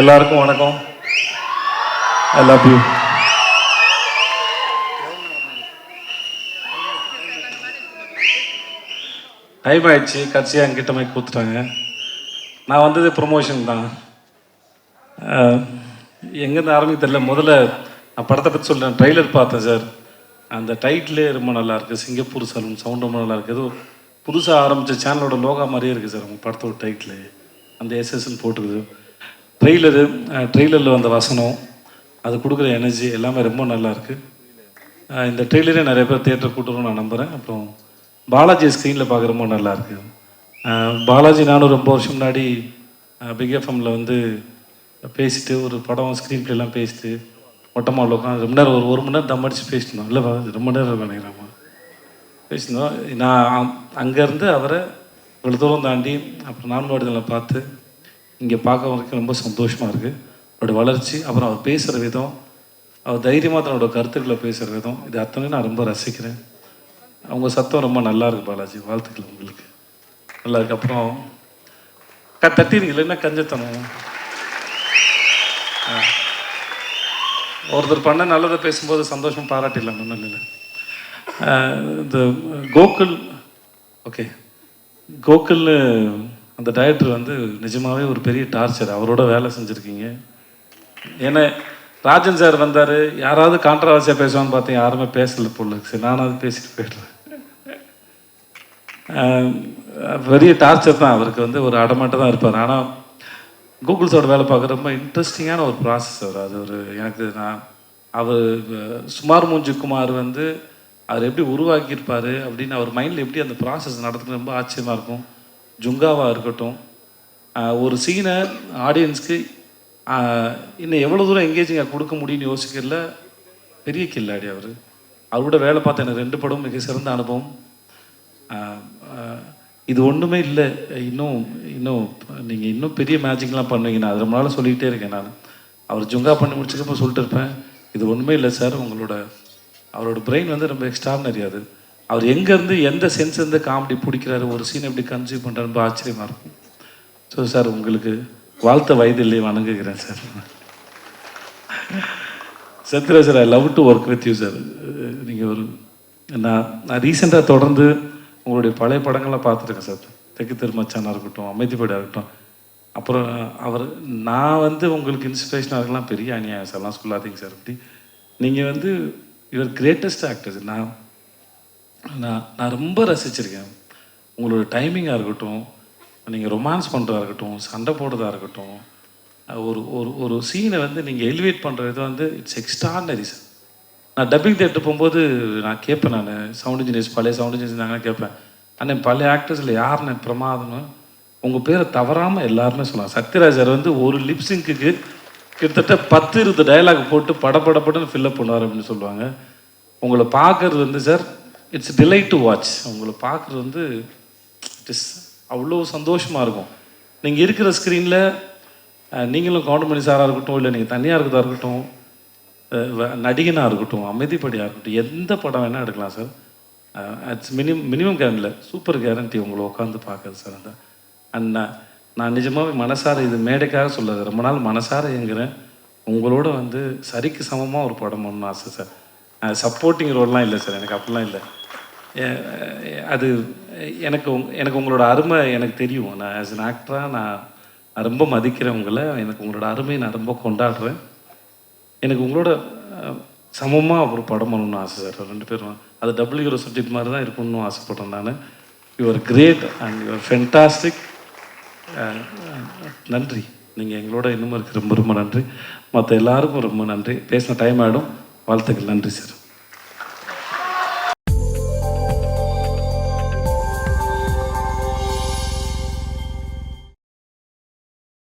எல்லாருக்கும் வணக்கம். I love you time ஆயிடுச்சு. கடைசியாக என்கிட்ட மைக் கொடுத்துட்டாங்க. நான் வந்தது ப்ரொமோஷன் தான். எங்கேருந்து ஆரம்பிக்க தெரியல. முதல்ல நான் படத்தை பற்றி சொல்கிறேன் ட்ரைலர் பார்த்தேன் சார் அந்த டைட்டிலே ரொம்ப நல்லா இருக்குது சிங்கப்பூர் சலூன் சவுண்ட் ரொம்ப நல்லா இருக்குது ஏதோ புதுசாக ஆரம்பித்த சேனலோட லோகா மாதிரியே இருக்குது சார் உங்கள் படத்தோட டைட்டில் அந்த எஸ்எஸ்ன்னு போட்டுக்குது. ட்ரெய்லரு uh, ட்ரெய்லரில் வந்த வசனம் அது கொடுக்குற எனர்ஜி எல்லாமே ரொம்ப நல்லா இருக்குது uh, இந்த ட்ரெய்லரே நிறைய பேர் தேட்டர் கூட்டுறோம் நான் நம்புகிறேன் அப்புறம் பாலாஜி ஸ்க்ரீனில் பார்க்க ரொம்ப நல்லாயிருக்கு uh, பாலாஜி நானும் ரொம்ப வருஷம் முன்னாடி பிக் வந்து பேசிட்டு ஒரு படம் ஸ்க்ரீன் எல்லாம் பேசிட்டு மொட்டமாக உட்காந்து ரொம்ப நேரம் ஒரு ஒரு மணி நேரம் தம் அடித்து பேசிட்டோம் இல்லை ரொம்ப நேரம் நினைக்கிறாமா பேசினோம் நான் அங்கேருந்து அவரை இவ்வளோ தூரம் தாண்டி அப்புறம் நான்காடுதலை பார்த்து இங்கே பார்க்க வரைக்கும் ரொம்ப சந்தோஷமாக இருக்குது அவருடைய வளர்ச்சி அப்புறம் அவர் பேசுகிற விதம் அவர் தைரியமாக தன்னோட கருத்துக்களை பேசுகிற விதம் இது அத்தனை நான் ரொம்ப ரசிக்கிறேன். அவங்க சத்தம் ரொம்ப நல்லா இருக்கு பாலாஜி. வாழ்த்துக்கள் உங்களுக்கு. நல்லா இருக்கு. அப்புறம் க தட்டிருக்கீங்களா என்ன கஞ்சத்தனம்? ஒருத்தர் பண்ண நல்லதை பேசும்போது சந்தோஷம் பாராட்டிடலாம் ஒன்றும் இல்லை இந்த கோகுல் ஓகே. கோகுல்னு அந்த டைரக்டர் வந்து நிஜமாகவே ஒரு பெரிய டார்ச்சர் அவரோட வேலை செஞ்சுருக்கீங்க. ஏன்னா ராஜன் சார் வந்தார். யாராவது கான்ட்ரவர்சியாக பேசுவான்னு பார்த்தேன் யாருமே பேசலை பொருளுக்கு சரி நானாவது பேசிட்டு போயிடுறேன். பெரிய டார்ச்சர் தான். அவருக்கு வந்து ஒரு அடமாட்டம் தான் இருப்பார். ஆனால் கூகுள்ஸோட வேலை பார்க்க ரொம்ப இன்ட்ரெஸ்டிங்கான ஒரு ப்ராசஸ் அவர். அது ஒரு எனக்கு நான் அவர் சுமார் மூஞ்சி குமார் வந்து அவர் எப்படி உருவாக்கியிருப்பார் அப்படின்னு அவர் மைண்டில் எப்படி அந்த ப்ராசஸ் நடத்துறது ரொம்ப ஆச்சரியமாக இருக்கும். ஜுங்காவாக இருக்கட்டும் ஒரு சீனை ஆடியன்ஸ்க்கு இன்னும் எவ்வளோ தூரம் எங்கேஜிங்காக கொடுக்க முடியும்னு யோசிக்கிறதுல பெரிய கில்லாடி அவர். அவரோட வேலை பார்த்த எனக்கு ரெண்டு படம் மிக சிறந்த அனுபவம். இது ஒன்றுமே இல்லை. இன்னும் இன்னும் நீங்கள் இன்னும் பெரிய மேஜிக்லாம் பண்ணுவீங்க நான் அது ரொம்ப நாளாக சொல்லிக்கிட்டே இருக்கேன் நான். அவர் ஜுங்கா பண்ணி முடிச்சதுக்கப்புறம் சொல்லிட்டு இருப்பேன். இது ஒன்றுமே இல்லை சார். உங்களோட அவரோட பிரெயின் வந்து ரொம்ப எக்ஸ்ட்ரானரி அது. அவர் எங்கேருந்து எந்த சென்ஸ் இருந்து காமெடி பிடிக்கிறாரு ஒரு சீன் எப்படி கன்சியூம் பண்ணுறாரு ரொம்ப ஆச்சரியமாக இருக்கும். ஸோ சார் உங்களுக்கு வாழ்த்த வயதில்லை வணங்குகிறேன் sir Chatra sir I love to work with you sir நீங்கள் ஒரு நான் நான் ரீசெண்டாக தொடர்ந்து உங்களுடைய பழைய படங்கள்லாம் பார்த்துருக்கேன் சார் தெற்கு திருமச்சானாக இருக்கட்டும் அமைதிப்படியாக இருக்கட்டும். அப்புறம் அவர் நான் வந்து உங்களுக்கு இன்ஸ்பிரேஷனாக இருக்கலாம் பெரிய அநியாயம் சார் நான் சொல்லாதீங்க சார் அப்படி. நீங்கள் வந்து யுவர் கிரேட்டஸ்ட் ஆக்டர்ஸ் நான் நான் நான் ரொம்ப ரசிச்சிருக்கேன். உங்களோட டைமிங்காக இருக்கட்டும் நீங்கள் ரொமான்ஸ் பண்ணுறதா இருக்கட்டும் சண்டை போடுறதா இருக்கட்டும் ஒரு ஒரு ஒரு சீனை வந்து நீங்கள் எலிவேட் பண்ணுறது வந்து இட்ஸ் எக்ஸ்ட்ரானரி சார் நான் டப்பிங் தேட்டர் போகும்போது நான் கேட்பேன் நான் சவுண்ட் இன்ஜினியர்ஸ் பழைய சவுண்ட் இன்ஜினியர்ஸ் நாங்கள் கேட்பேன். அண்ணன் பழைய ஆக்டர்ஸில் யாருன்னு பிரமாதம்னு? உங்கள் பேரை தவறாமல் எல்லாருமே சொல்லலாம். சத்யராஜ் சார் வந்து ஒரு லிப்ஸிங்க்கு கிட்டத்தட்ட பத்து இருபது டயலாக் போட்டு படப்படப்படன்னு ஃபில்லப் பண்ணுவார் அப்படின்னு சொல்லுவாங்க. உங்களை பார்க்கறது வந்து sir it's delight to watch உங்களை பார்க்குறது வந்து இட் இஸ் அவ்வளோ சந்தோஷமாக இருக்கும். நீங்கள் இருக்கிற ஸ்க்ரீனில் நீங்களும் கவுண்டமணி சாராக இருக்கட்டும் இல்லை நீங்கள் தனியாக இருக்கிறதா இருக்கட்டும் நடிகனாக இருக்கட்டும் அமைதிப்படியாக இருக்கட்டும் எந்த படம் வேணால் எடுக்கலாம் சார் இட்ஸ் மினிமம் மினிமம் கேரண்டில் சூப்பர் கேரண்டி உங்களை உட்காந்து பார்க்குறது சார் அந்த அண்ட் நான் நிஜமாகவே மனசார இது மேடைக்காக சொல்லாது ரொம்ப நாள் மனசார எங்கிறேன் உங்களோட வந்து சரிக்கு சமமாக ஒரு படம் பண்ணணும் ஆசை சார் சப்போர்ட்டிங் ரோல்லாம் இல்லை சார் எனக்கு அப்படிலாம் இல்லை. அது எனக்கு எனக்கு உங்களோட அருமை எனக்கு தெரியும். நான் ஆஸ் அன் ஆக்டராக நான் ரொம்ப மதிக்கிறவங்களை எனக்கு உங்களோட அருமையை நான் ரொம்ப கொண்டாடுறேன். எனக்கு உங்களோட சமமாக ஒரு படம் பண்ணணும்னு ஆசை சார் ரெண்டு பேரும் அது டபுள் ஹீரோ சப்ஜெக்ட் மாதிரி தான் இருக்கணும்னு ஆசைப்பட்றேன் நான். Your great and your fantastic நன்றி. நீங்கள் எங்களோட இன்னும் இருக்கு ரொம்ப ரொம்ப நன்றி. மற்ற எல்லாருக்கும் ரொம்ப நன்றி. பேசின டைம் ஆகிடும் வாழ்த்துக்கள். நன்றி சார்.